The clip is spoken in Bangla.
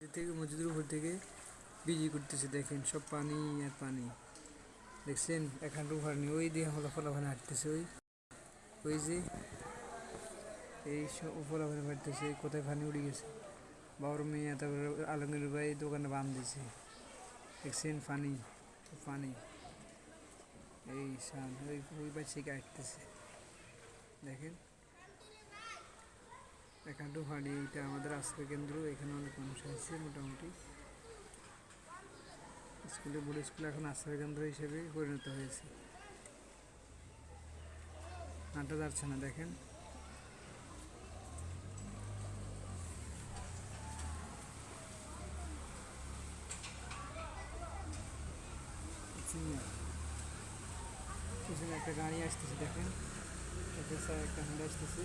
থেকে, মসজিদের উপর থেকে বিজি করতেছে, দেখেন সব পানি আর পানি। দেখছেন? এখানটু পানি ওই দিয়ে হলো ফলাফানি হাঁটতেছে, ওই ওই যে এই সব ফলাফানি হাঁটতেছে, কোথায় পানি উড়ে গেছে? বাবর মেয়ে তারপরে আলমগীর ভাই দোকানে বান দিছে। দেখছেন? পানি পানি। এই সান ওই ওই বাচ্চাকে হাঁটতেছে। দেখেন? এখানটু পানি এটা আমাদের আশ্রয় কেন্দ্র, এখানে অনেক মানুষ আছে মোটামুটি। স্কুলে, বড় স্কুল এখন আশ্রয় কেন্দ্র হিসেবে পরিণত হয়েছে। হাঁটা যাচ্ছে না, দেখেন। পিছনে। একটা গাড়ি আসতেছে, দেখেন। একটা হাঁটা আসতেছে।